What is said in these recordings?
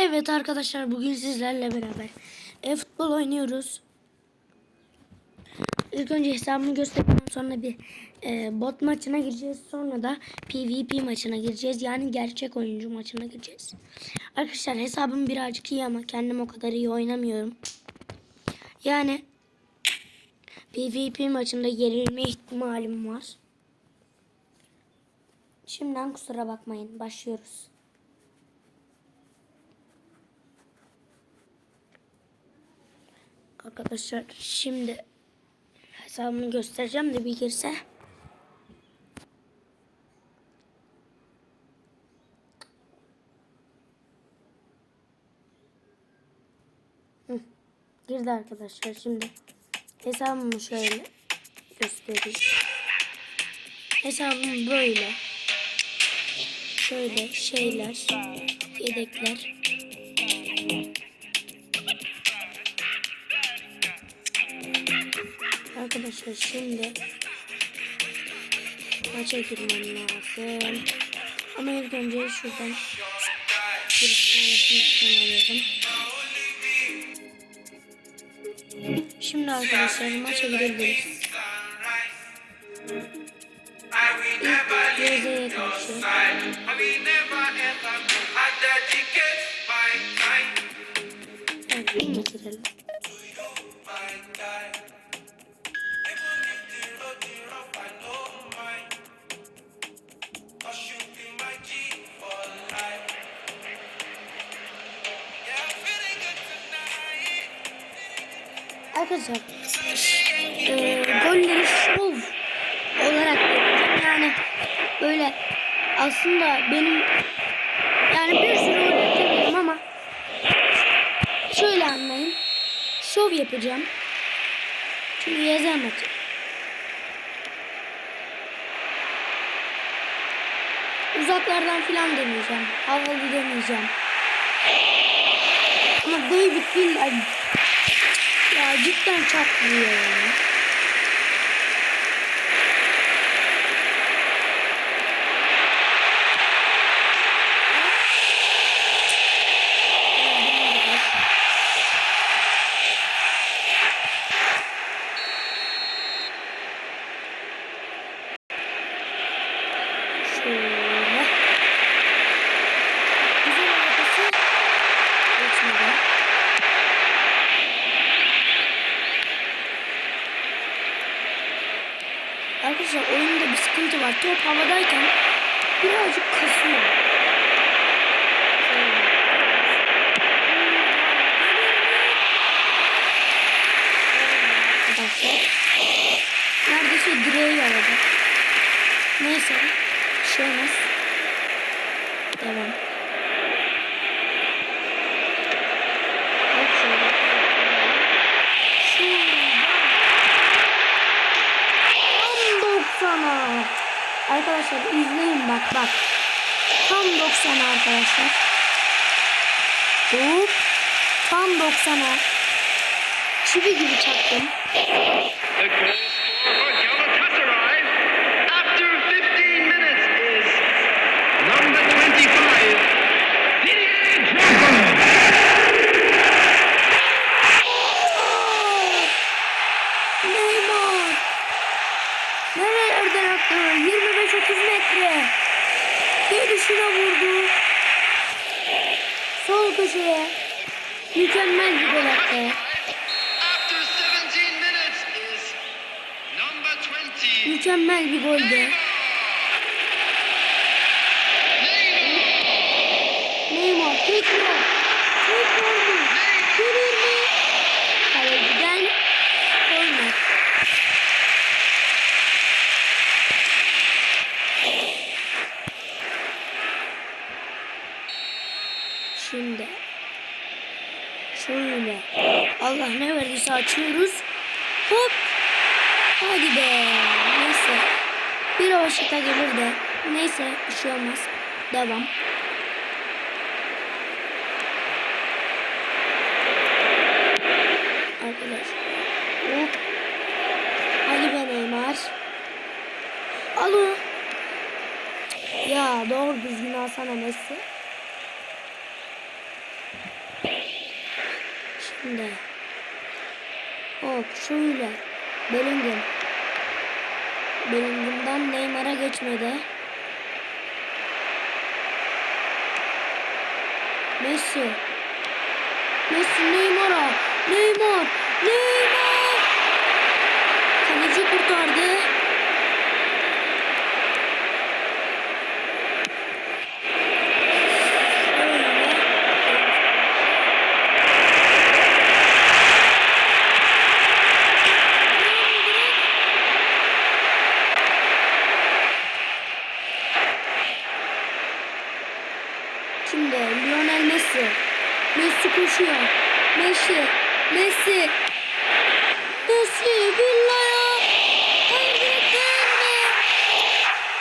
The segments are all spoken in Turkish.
Evet arkadaşlar bugün sizlerle beraber e-futbol oynuyoruz. İlk önce hesabımı göstereceğim sonra bir e, bot maçına gireceğiz. Sonra da PvP maçına gireceğiz. Yani gerçek oyuncu maçına gireceğiz. Arkadaşlar hesabım birazcık iyi ama kendim o kadar iyi oynamıyorum. Yani PvP maçında yenilme ihtimalim var. Şimdiden kusura bakmayın. Başlıyoruz. Arkadaşlar şimdi hesabımı göstereceğim de bir girse. Girdi arkadaşlar şimdi hesabımı şöyle göstereyim. Hesabım böyle. Şöyle şeyler, yedekler. Arkadaşlar şimdi maça girmem lazım. Ama ilk önce şuradan bir alalım. Şimdi arkadaşlar maça girebiliriz. Arkadaşlar e, golleri şov olarak yapacağım. Yani böyle aslında benim yani bir sürü gol atabilirim ama şöyle anlayın. Şov yapacağım. Çünkü yazamadım. Uzaklardan filan deneyeceğim. Havalı deneyeceğim. Ama David Villa ya cidden çatlıyor ya. Şöyle. Güzel arabası geçmedi. Arkadaşlar oyunda bir sıkıntı var. Top havadayken birazcık kasıyor. Şöyle. Arkadaşlar. Neredeyse direğe yaradı. Neyse. Bir şey olmaz. Devam. Bak şöyle. Şurada. Tam 90'a. Arkadaşlar izleyin bak bak. Tam 90'a arkadaşlar. Hop. Tam 90'a. Çivi gibi çaktım. The goal scorer for Galatasaray after 15 minutes is number 25, Didier Drogba. Neymar. Nerelerden attı? 25-30 metre. Gelişine vurdu. Sol köşeye. Mükemmel bir gol attı. After 17 minutes is number 20, Mükemmel bir goldü. Neymar. Neymar tekrar. Tekrar mı? Görür açıyoruz. Hop. Hadi be. Neyse. Bir hoşata gelir de. Neyse bir şey olmaz. Devam. Arkadaşlar. Hop. Hadi be Neymar. Al onu. Ya doğru düzgün alsana Messi. Şimdi. Hop şöyle. Bellingham. Bellingham'dan Neymar'a geçmedi. Messi. Messi Neymar'a. Neymar. Neymar. Kaleci kurtardı. Şimdi Lionel Messi. Messi koşuyor. Messi. Messi. Messi Villa'ya. Hayır dönme.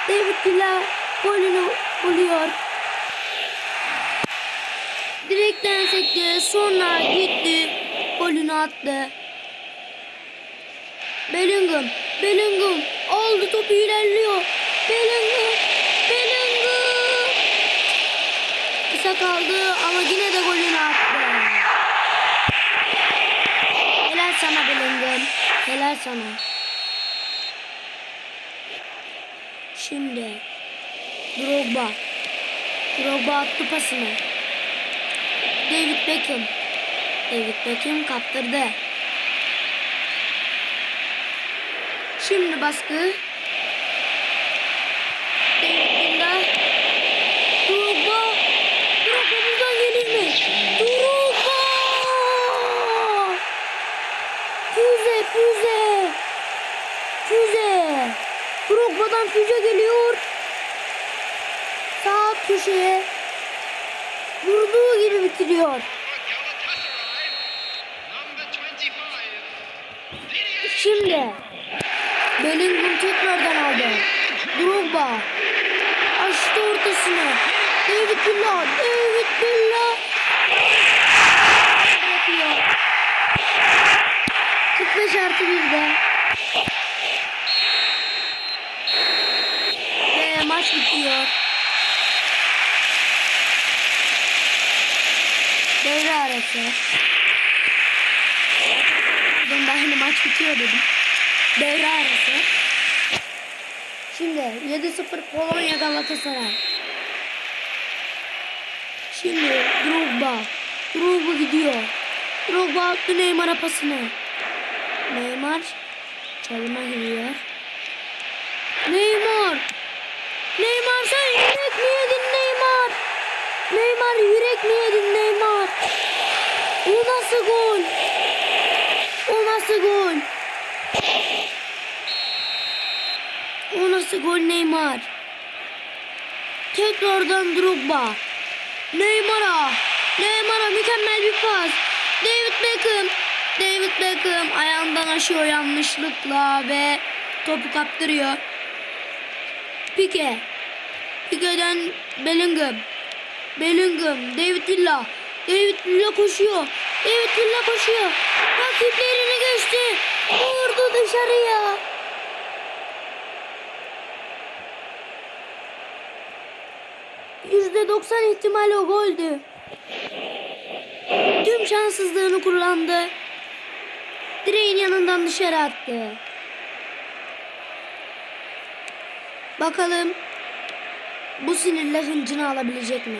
David Villa golünü buluyor. Direkten sekti. Sonra gitti. Golünü attı. Bellingham. Aldı topu ilerliyor. Bellingham. Bellingham. Kısa kaldı ama yine de golünü attı. Helal sana Bellingham. Helal sana. Şimdi Drogba. Drogba attı pasını. David Beckham. David Beckham kaptırdı. Şimdi baskı. Villa. Drogba. Drogba buradan gelir mi? Drogba. Füze füze. Füze. Drogba'dan füze geliyor. Sağ köşeye. Vurduğu gibi bitiriyor. Galatasaray. Number 25. Didier Şimdi Bellingham tekrardan aldı. Drogba açtı ortasını. David Villa, David Villa bırakıyor. 45 artı 1'de. Ve maç bitiyor. Devre arası. Ben daha yeni maç bitiyor dedim. Devre arası. Şimdi 7-0 Polonya Galatasaray. Şimdi Drogba. Drogba gidiyor. Drogba attı Neymar'a pasını. Neymar çalıma giriyor. Neymar. Neymar sen yürek mi yedin Neymar? Neymar yürek mi yedin Neymar? O nasıl gol? O nasıl gol? O nasıl gol Neymar? Tekrardan Drogba. Neymar'a. Neymar'a mükemmel bir pas. David Beckham. David Beckham ayağından aşıyor yanlışlıkla ve topu kaptırıyor. Pique. Pique'den Bellingham. Bellingham. David Villa. David Villa koşuyor. David Villa koşuyor. Rakiplerini geçti. Vurdu dışarıya. Yüzde doksan ihtimal o goldü. Tüm şanssızlığını kullandı. Direğin yanından dışarı attı. Bakalım bu sinirle hıncını alabilecek mi?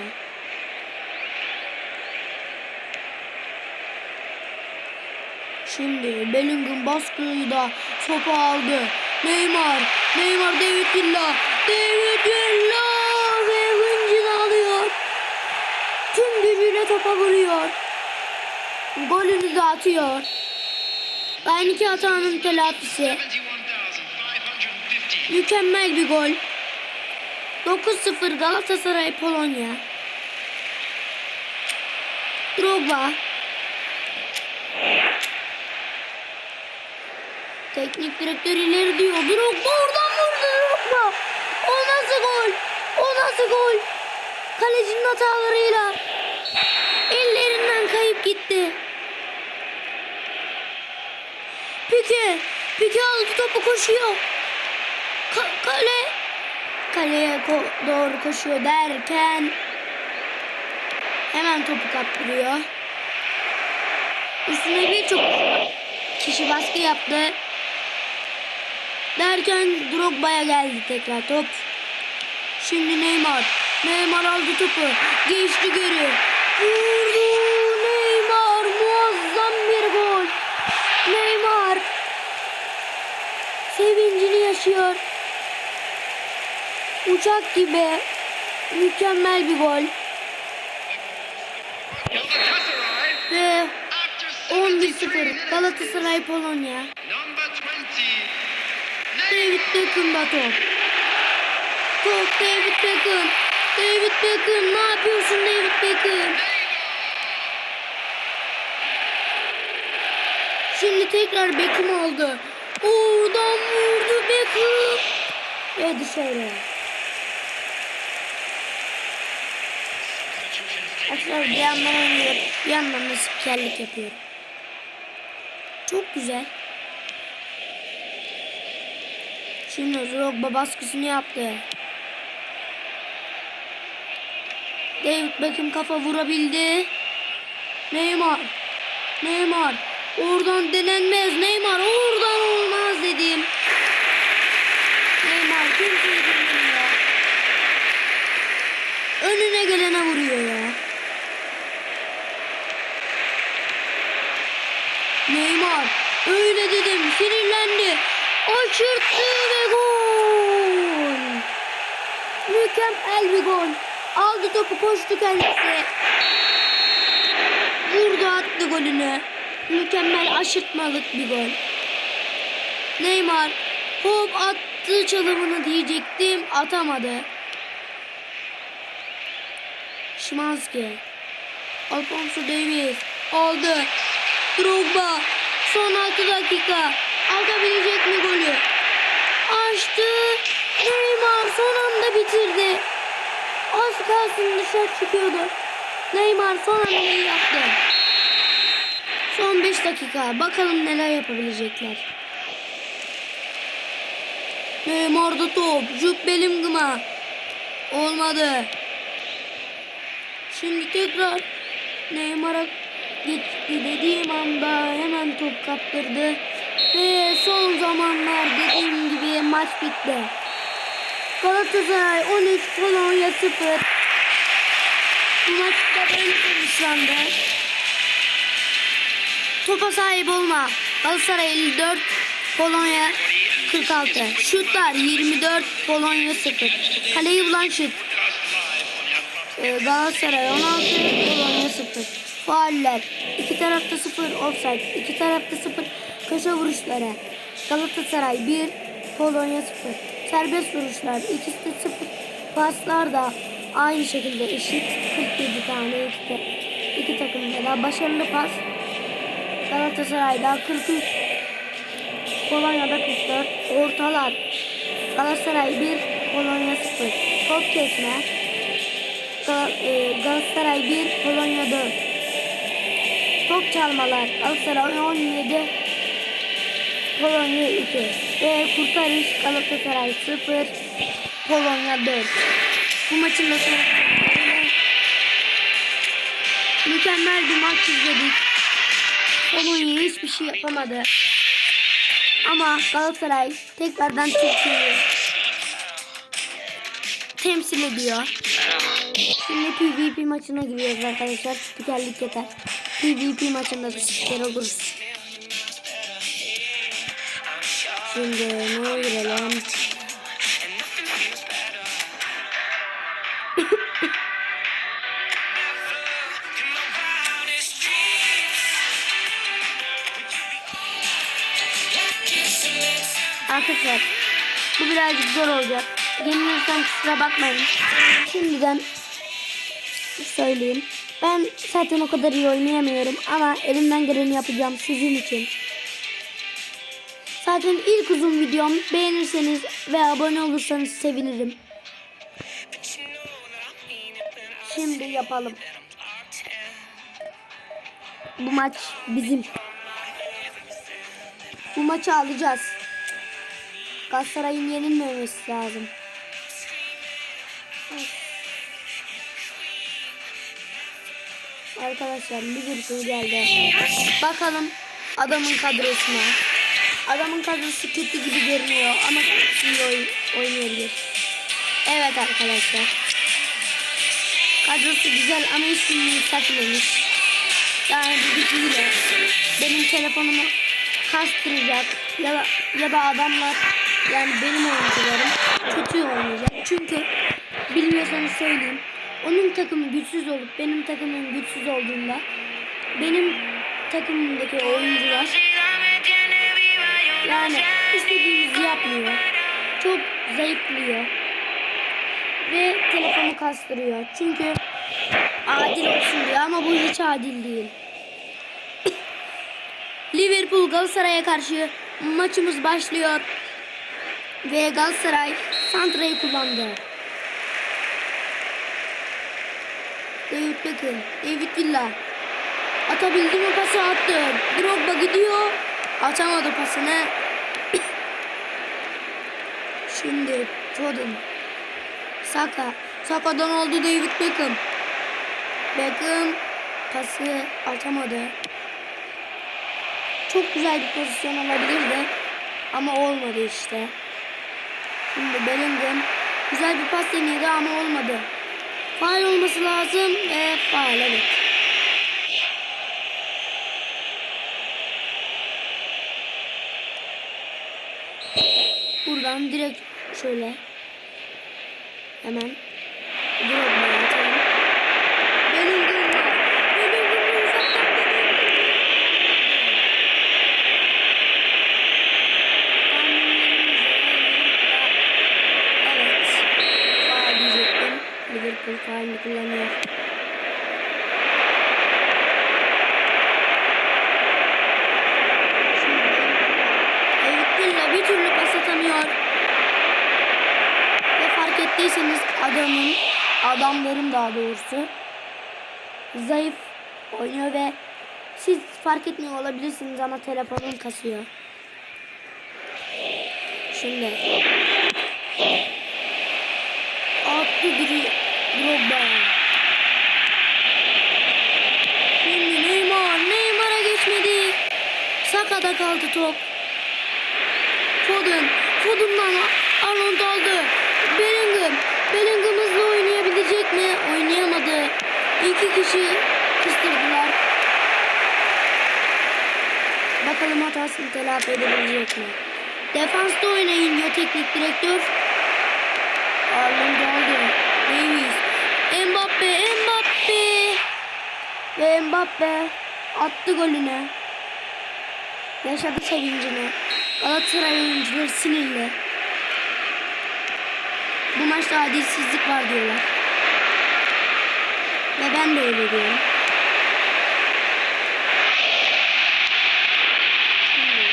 Şimdi Bellingham baskıyı da topu aldı. Neymar, Neymar David Villa, David Villa ve hıncını alıyor. Gücüyle topa vuruyor. Golünü de atıyor. Aynı iki hatanın telafisi. 71,550. Mükemmel bir gol. 9-0 Galatasaray Polonya. Drogba. Teknik direktör ileri diyor. Drogba oradan vurdu Drogba. O nasıl gol? O nasıl gol? Kalecinin hatalarıyla ellerinden kayıp gitti. Pike. Pike aldı topu koşuyor. Ka- kale. Kaleye ko- doğru koşuyor derken hemen topu kaptırıyor. Üstüne birçok kişi baskı yaptı. Derken Drogba'ya geldi tekrar top. Şimdi Neymar. Neymar aldı topu. Geçti geri. Vurdu. Neymar muazzam bir gol. Neymar sevincini yaşıyor. Uçak gibi mükemmel bir gol. Ve after 73 11-0 minutes. Galatasaray Polonya. Number 20. David Beckham'da top. Top David Beckham. David Beckham ne yapıyorsun David Beckham? Şimdi tekrar Beckham aldı. Oradan vurdu Beckham. Ve dışarı. Arkadaşlar bir yandan oynuyor. Bir yandan da spikerlik yapıyor. Çok güzel. Şimdi Drogba baskısını yaptı. David Beckham kafa vurabildi. Neymar. Neymar. Oradan denenmez. Neymar oradan olmaz dedim. Neymar kimseyi dinlemiyor. Önüne gelene vuruyor ya. Neymar öyle dedim sinirlendi. Aşırttı ve gol. Mükemmel bir gol. Aldı topu koştu kendisi. Vurdu attı golünü. Mükemmel aşırtmalık bir gol. Neymar hop attı çalımını diyecektim atamadı. Şimanski. Alfonso Davies aldı. Drogba. Son 6 dakika. Atabilecek mi golü? Açtı. Neymar son anda bitirdi. Az kalsın dışarı çıkıyordu. Neymar son iyi yaptı. Son 5 dakika. Bakalım neler yapabilecekler. Neymar'da top. Jude Bellingham'a. Olmadı. Şimdi tekrar Neymar'a geçti dediğim anda hemen top kaptırdı. Ve son zamanlar dediğim gibi maç bitti. Galatasaray 13, Polonya 0. Bu maçta böyle sonuçlandı. Topa sahip olma. Galatasaray 54, Polonya 46. Şutlar 24, Polonya 0. Kaleyi bulan şut. Ee, Galatasaray 16, Polonya 0. Fauller. İki tarafta 0, offside. İki tarafta 0, köşe vuruşları. Galatasaray 1, Polonya 0. Serbest vuruşlar. İkisi de 0. Paslar da aynı şekilde eşit. 47 tane iki, iki takımda da. Başarılı pas. Galatasaray'da 43. Polonya'da 44. Ortalar. Galatasaray 1, Polonya 0. Top kesme. Gal e, Galatasaray 1, Polonya 4. Top çalmalar. Galatasaray 17, Polonya 2. Ve kurtarış Galatasaray 0, Polonya 4. Bu maçın da. Mükemmel bir maç izledik. Polonya hiçbir şey yapamadı. Ama Galatasaray tekrardan Türkiye'yi temsil ediyor. Şimdi PvP maçına giriyoruz arkadaşlar. Spikerlik yeter. PvP maçında da spiker oluruz. Şimdi ne girelim? Bu birazcık zor olacak. Yenilirsem kusura bakmayın. Şimdiden söyleyeyim. Ben zaten o kadar iyi oynayamıyorum ama elimden geleni yapacağım sizin için. Zaten ilk uzun videom beğenirseniz ve abone olursanız sevinirim. Şimdi yapalım. Bu maç bizim. Bu maçı alacağız. Galatasaray'ın yenilmemesi lazım. Arkadaşlar Liverpool geldi. Bakalım adamın kadrosuna. Adamın kadrosu kötü gibi görünüyor ama iyi oy- oynayabilir. Evet arkadaşlar. Kadrosu güzel ama ismini saklanmış. Yani bu bir hile. Benim telefonumu kastıracak ya da, ya da adamlar yani benim oyuncularım kötü oynayacak. Çünkü bilmiyorsanız söyleyeyim. Onun takımı güçsüz olup benim takımım güçsüz olduğunda benim takımımdaki oyuncular yani istediğimizi yapmıyor. Çok zayıflıyor. Ve telefonu kastırıyor. Çünkü adil olsun diyor ama bu hiç adil değil. Liverpool Galatasaray'a karşı maçımız başlıyor. Ve Galatasaray Santra'yı kullandı. David Beckham, David Villa. Atabildi mi pası attı. Drogba gidiyor. Atamadı pasını. Şimdi Foden. Saka. Saka'dan oldu David Beckham. Beckham pası atamadı. Çok güzel bir pozisyon olabilirdi. Ama olmadı işte. Şimdi Bellingham güzel bir pas denedi ama olmadı. Faal olması lazım ve faal evet. Buradan direkt şöyle hemen Drogba'ya atalım. Bellingham'la Bellingham'la uzaktan Evet. Faal diyecektim. Liverpool faalini kullanıyor. Villa bir türlü pas atamıyor. Ve fark ettiyseniz adamın, adamların daha doğrusu zayıf oynuyor ve siz fark etmiyor olabilirsiniz ama telefonum kasıyor. Şimdi attı biri Drogba. Şimdi Neymar, Neymar'a geçmedi. Sakada kaldı top. Foden, Foden'dan Arnold aldı. Bellingham, Bellingham hızlı oynayabilecek mi? Oynayamadı. İki kişi kıstırdılar. Bakalım hatasını telafi edebilecek mi? Defansta oynayın diyor teknik direktör. Arnold aldı. Davies. Mbappe, Mbappe. Ve Mbappe attı golünü. Yaşadı sevincini. Galatasaray oyuncuları sinirli. Bu maçta adilsizlik var diyorlar. Ve ben de öyle diyorum.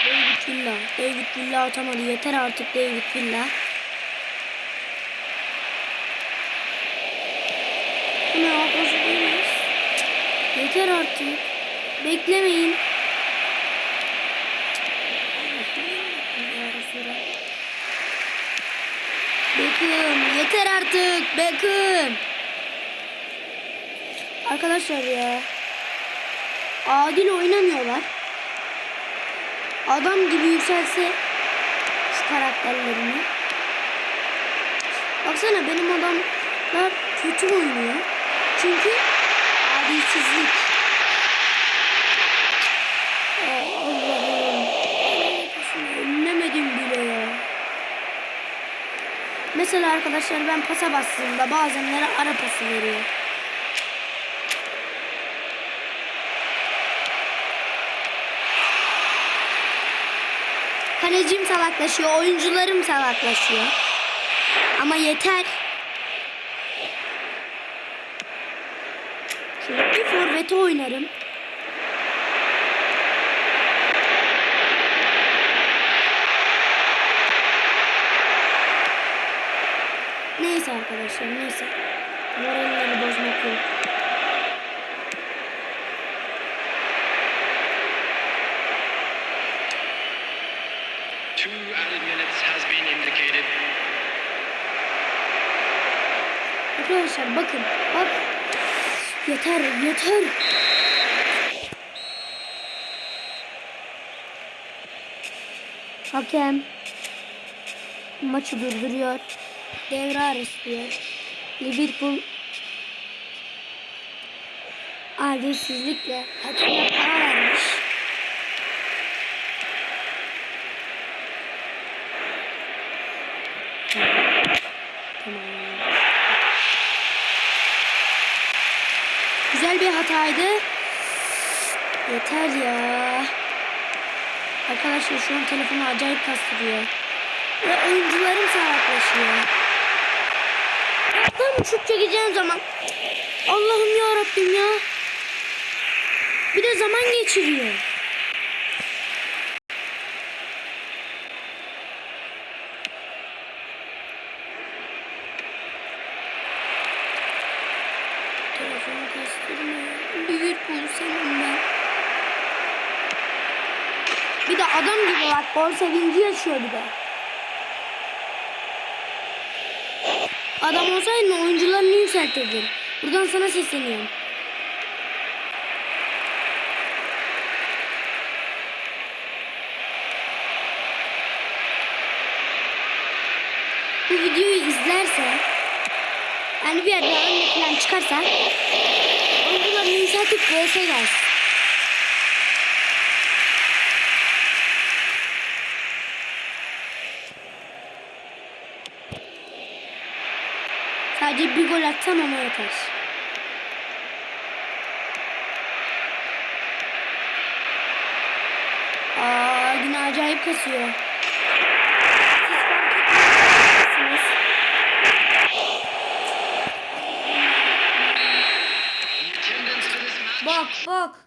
David Villa. David Villa atamadı. Yeter artık David Villa. Bu ne yapması değiliz. Yeter artık. Beklemeyin. Beckham yeter artık Beckham. Arkadaşlar ya. Adil oynamıyorlar. Adam gibi yükselse şu karakterlerini. Baksana benim adamlar kötü oynuyor. Çünkü adilsizlik. Aa, Allah'ım. Önlemedim bile ya. Mesela arkadaşlar ben pasa bastığımda bazenleri ara pası veriyor. Kalecim salaklaşıyor, oyuncularım salaklaşıyor. Ama yeter. Şöyle bir forvete oynarım. Neyse arkadaşlar neyse. Moralleri bozmak yok. Two added minutes has been indicated. Arkadaşlar bakın. Bak. Yeter yeter. Hakem maçı durduruyor. Devre arası diyor. Liverpool adaletsizlikle hakeme para vermiş. Tamam. Güzel bir hataydı. Yeter ya. Arkadaşlar şu an telefonu acayip kastırıyor. Ve oyuncularım salaklaşıyor. Tam şut çekeceğim zaman. Allah'ım ya Rabbim ya. Bir de zaman geçiriyor. Telefonu kastırma. Liverpool senin ben. Bir de adam gibi bak gol sevinci yaşıyor bir de. Adam olsaydın oyuncularını yükseltirdin. Buradan sana sesleniyorum. Bu videoyu izlerse yani bir yerde önüne falan çıkarsa oyuncularını yükseltip vs gelsin. Sadece bir gol atsam ama yeter. Aa yine acayip kasıyor. Bak bak.